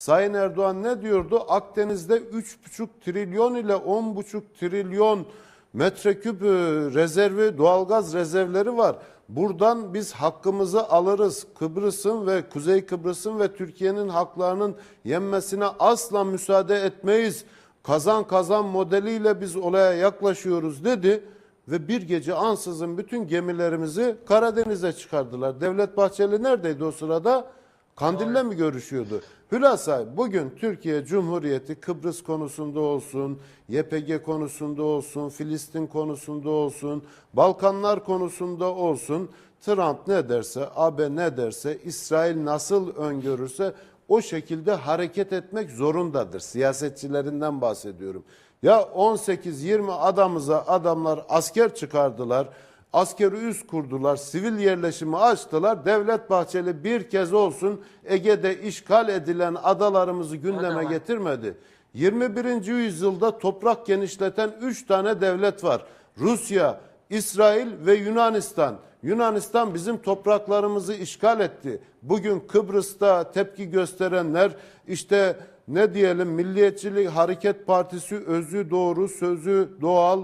Sayın Erdoğan ne diyordu? Akdeniz'de 3,5 trilyon ile 10,5 trilyon metreküp e, rezervi, doğalgaz rezervleri var. Buradan biz hakkımızı alırız. Kıbrıs'ın ve Kuzey Kıbrıs'ın ve Türkiye'nin haklarının yenmesine asla müsaade etmeyiz. Kazan kazan modeliyle biz olaya yaklaşıyoruz dedi ve bir gece ansızın bütün gemilerimizi Karadeniz'e çıkardılar. Devlet Bahçeli neredeydi o sırada? Kandil'le mi görüşüyordu? Hülasa bugün Türkiye Cumhuriyeti Kıbrıs konusunda olsun, YPG konusunda olsun, Filistin konusunda olsun, Balkanlar konusunda olsun, Trump ne derse, AB ne derse, İsrail nasıl öngörürse o şekilde hareket etmek zorundadır. Siyasetçilerinden bahsediyorum. Ya 18-20 adamıza adamlar asker çıkardılar. Askeri üs kurdular, sivil yerleşimi açtılar. Devlet Bahçeli bir kez olsun Ege'de işgal edilen adalarımızı gündeme Adalar. getirmedi. 21. yüzyılda toprak genişleten 3 tane devlet var. Rusya, İsrail ve Yunanistan. Yunanistan bizim topraklarımızı işgal etti. Bugün Kıbrıs'ta tepki gösterenler işte ne diyelim Milliyetçilik Hareket Partisi özü doğru, sözü doğal,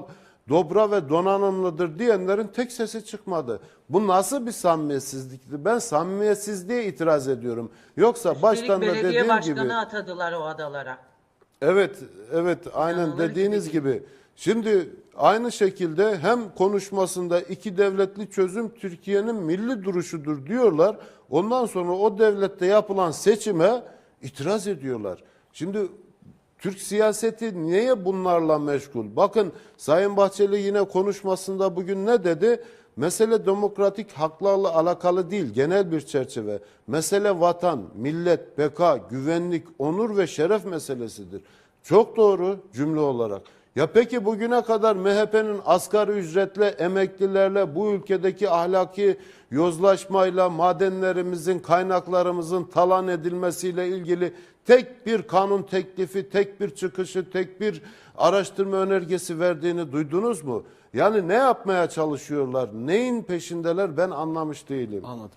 dobra ve donanımlıdır diyenlerin tek sesi çıkmadı. Bu nasıl bir samimiyetsizlikti? Ben samimiyetsizliğe itiraz ediyorum. Yoksa baştan da Üstelik belediye dediğim başkanı gibi atadılar o adalara. Evet, evet aynen İnanılır gibi dediğiniz değil. gibi. Şimdi aynı şekilde hem konuşmasında iki devletli çözüm Türkiye'nin milli duruşudur diyorlar. Ondan sonra o devlette yapılan seçime itiraz ediyorlar. Şimdi Türk siyaseti niye bunlarla meşgul? Bakın Sayın Bahçeli yine konuşmasında bugün ne dedi? Mesele demokratik haklarla alakalı değil, genel bir çerçeve. Mesele vatan, millet, beka, güvenlik, onur ve şeref meselesidir. Çok doğru cümle olarak. Ya peki bugüne kadar MHP'nin asgari ücretle, emeklilerle, bu ülkedeki ahlaki yozlaşmayla, madenlerimizin, kaynaklarımızın talan edilmesiyle ilgili tek bir kanun teklifi, tek bir çıkışı, tek bir araştırma önergesi verdiğini duydunuz mu? Yani ne yapmaya çalışıyorlar, neyin peşindeler ben anlamış değilim. Anladım.